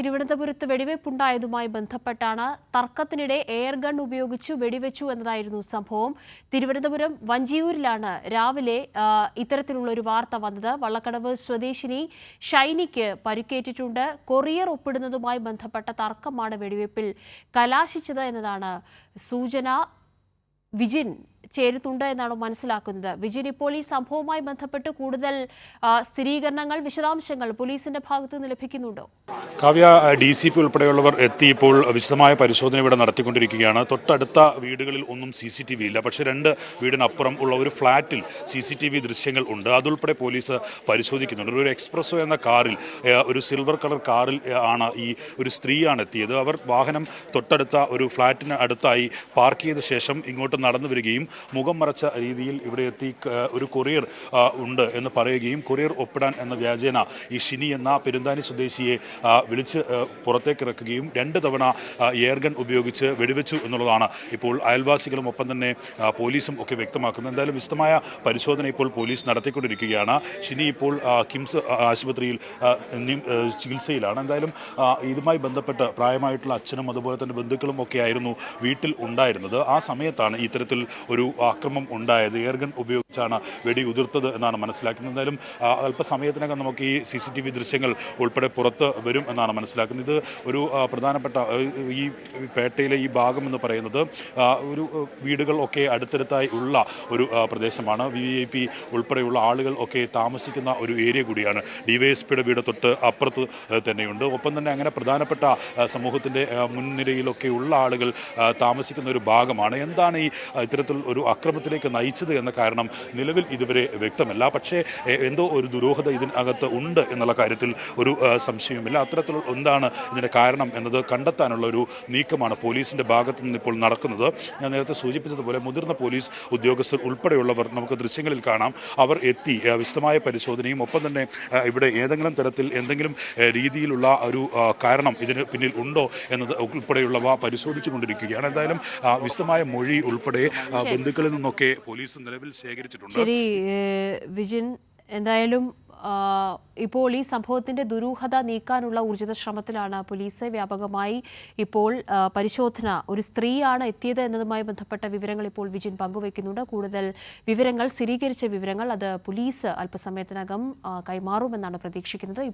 തിരുവനന്തപുരത്ത് വെടിവയ്പുണ്ടായതുമായി ബന്ധപ്പെട്ടാണ് തർക്കത്തിനിടെ air gun ഉപയോഗിച്ച് വെടിവെച്ചു എന്നതായിരുന്നു സംഭവം. തിരുവനന്തപുരം വഞ്ചിയൂരിലാണ് രാവിലെ ഇത്തരത്തിലുള്ള ഒരു വാർത്ത വന്നത്. വള്ളക്കടവ് സ്വദേശിനി ഷൈനിക്ക് പരുക്കേറ്റിട്ടുണ്ട്. കൊറിയർ ഒപ്പിടുന്നതുമായി ബന്ധപ്പെട്ട തർക്കമാണ് വെടിവയ്പിൽ കലാശിച്ചത് എന്നതാണ് സൂചന. വിജിൻ ചേരുന്നുണ്ട് എന്നാണ് മനസ്സിലാക്കുന്നത്. വിജയൻ ഇപ്പോൾ ഈ സംഭവവുമായി ബന്ധപ്പെട്ട് കൂടുതൽ സ്ഥിരീകരണങ്ങൾ വിശദാംശങ്ങൾ പോലീസിന്റെ ഭാഗത്തു നിന്ന് ലഭിക്കുന്നുണ്ടോ? കാവ്യ ഡി സി പി ഉൾപ്പെടെയുള്ളവർ എത്തി ഇപ്പോൾ വിശദമായ പരിശോധന ഇവിടെ നടത്തിക്കൊണ്ടിരിക്കുകയാണ്. തൊട്ടടുത്ത വീടുകളിൽ ഒന്നും സി സി ടി വി ഇല്ല. പക്ഷേ രണ്ട് വീടിനപ്പുറം ഉള്ള ഒരു ഫ്ലാറ്റിൽ സി സി ടി വി ദൃശ്യങ്ങൾ ഉണ്ട്. അതുൾപ്പെടെ പോലീസ് പരിശോധിക്കുന്നുണ്ട്. ഒരു എക്സ്പ്രസ്സോ എന്ന കാറിൽ ഒരു സിൽവർ കളർ കാറിൽ ആണ് ഈ ഒരു സ്ത്രീയാണ് എത്തിയത്. അവർ വാഹനം തൊട്ടടുത്ത ഒരു ഫ്ലാറ്റിന് അടുത്തായി പാർക്ക് ചെയ്ത ശേഷം ഇങ്ങോട്ട് നടന്നു വരികയും മുഖം മറച്ച രീതിയിൽ ഇവിടെ എത്തി ഒരു കൊറിയർ ഉണ്ട് എന്ന് പറയുകയും കൊറിയർ ഒപ്പിടാൻ എന്ന വ്യാജേന ഈ ഷിനി എന്ന പെരുന്താനി സ്വദേശിയെ വിളിച്ച് ആ, പുറത്തേക്ക് ഇറക്കുകയും രണ്ട് തവണ എയർഗൺ ഉപയോഗിച്ച് വെടിവെച്ചു എന്നുള്ളതാണ് ഇപ്പോൾ അയൽവാസികളും ഒപ്പം തന്നെ പോലീസും ഒക്കെ വ്യക്തമാക്കുന്നത്. എന്തായാലും വിശദമായ പരിശോധന ഇപ്പോൾ പോലീസ് നടത്തിക്കൊണ്ടിരിക്കുകയാണ്. ഷിനി ഇപ്പോൾ കിംസ് ആശുപത്രിയിൽ ചികിത്സയിലാണ്. എന്തായാലും ഇതുമായി ബന്ധപ്പെട്ട് പ്രായമായിട്ടുള്ള അച്ഛനും അതുപോലെ തന്നെ ബന്ധുക്കളും ഒക്കെ ആയിരുന്നു വീട്ടിൽ ഉണ്ടായിരുന്നത്. ആ സമയത്താണ് ഇത്തരത്തിൽ ഒരു ആക്രമണം ഉണ്ടായത്. എയർഗൺ ഉപയോഗിച്ചാണ് വെടി ഉതിർത്തത് എന്നാണ് മനസ്സിലാക്കുന്നത്. എന്തായാലും അല്പസമയത്തിനകം നമുക്ക് ഈ സി സി ടി വി ദൃശ്യങ്ങൾ ഉൾപ്പെടെ പുറത്ത് വരും എന്നാണ് മനസ്സിലാക്കുന്നത്. ഇത് ഒരു പ്രധാനപ്പെട്ട ഈ പേട്ടയിലെ ഈ ഭാഗം എന്ന് പറയുന്നത് ഒരു വീടുകൾ ഒക്കെ അടുത്തടുത്തായി ഉള്ള ഒരു പ്രദേശമാണ്. വി ഐ പി ഉൾപ്പെടെയുള്ള ആളുകൾ ഒക്കെ താമസിക്കുന്ന ഒരു ഏരിയ കൂടിയാണ്. ഡിവൈഎസ്പിയുടെ വീട് തൊട്ട് അപ്പുറത്ത് തന്നെയുണ്ട്. ഒപ്പം തന്നെ അങ്ങനെ പ്രധാനപ്പെട്ട സമൂഹത്തിന്റെ മുൻനിരയിലൊക്കെ ഉള്ള ആളുകൾ താമസിക്കുന്ന ഒരു ഭാഗമാണ്. എന്താണ് ഈ ഇത്തരത്തിൽ ഒരു അക്രമത്തിലേക്ക് നയിച്ചത് എന്ന കാരണം നിലവിൽ ഇതുവരെ വ്യക്തമല്ല. പക്ഷേ എന്തോ ഒരു ദുരൂഹത ഇതിനകത്ത് ഉണ്ട് എന്നുള്ള കാര്യത്തിൽ ഒരു സംശയവുമില്ല. അത്തരത്തിലുള്ള എന്താണ് ഇതിന്റെ കാരണം എന്നത് കണ്ടെത്താനുള്ള ഒരു നീക്കമാണ് പോലീസിന്റെ ഭാഗത്തു നിന്ന് ഇപ്പോൾ നടക്കുന്നത്. ഞാൻ നേരത്തെ സൂചിപ്പിച്ചതുപോലെ മുതിർന്ന പോലീസ് ഉദ്യോഗസ്ഥർ ഉൾപ്പെടെയുള്ളവർ നമുക്ക് ദൃശ്യങ്ങളിൽ കാണാം. അവർ എത്തി വിശദമായ പരിശോധനയും ഒപ്പം തന്നെ ഇവിടെ ഏതെങ്കിലും തരത്തിൽ എന്തെങ്കിലും രീതിയിലുള്ള ഒരു കാരണം ഇതിന് പിന്നിൽ ഉണ്ടോ എന്നത് ഉൾപ്പെടെയുള്ളവ പരിശോധിച്ചുകൊണ്ടിരിക്കുകയാണ്. എന്തായാലും വിശദമായ മൊഴി ഉൾപ്പെടെ ആ, ബന്ധുക്കളിൽ നിന്നൊക്കെ പോലീസ് നിലവിൽ ശേഖരിച്ചിട്ടുണ്ട്. ശരി വിജിൻ എന്തായാലും ഇപ്പോൾ ഈ സംഭവത്തിന്റെ ദുരൂഹത നീക്കാനുള്ള ഊർജിത ശ്രമത്തിലാണ് പോലീസ് വ്യാപകമായി ഇപ്പോൾ പരിശോധന. ഒരു സ്ത്രീയാണ് എത്തിയത് എന്നതുമായി ബന്ധപ്പെട്ട വിവരങ്ങൾ ഇപ്പോൾ വിജിൻ പങ്കുവയ്ക്കുന്നുണ്ട്. കൂടുതൽ വിവരങ്ങൾ സ്ഥിരീകരിച്ച വിവരങ്ങൾ അത് പോലീസ് അല്പസമയത്തിനകം കൈമാറുമെന്നാണ് പ്രതീക്ഷിക്കുന്നത്.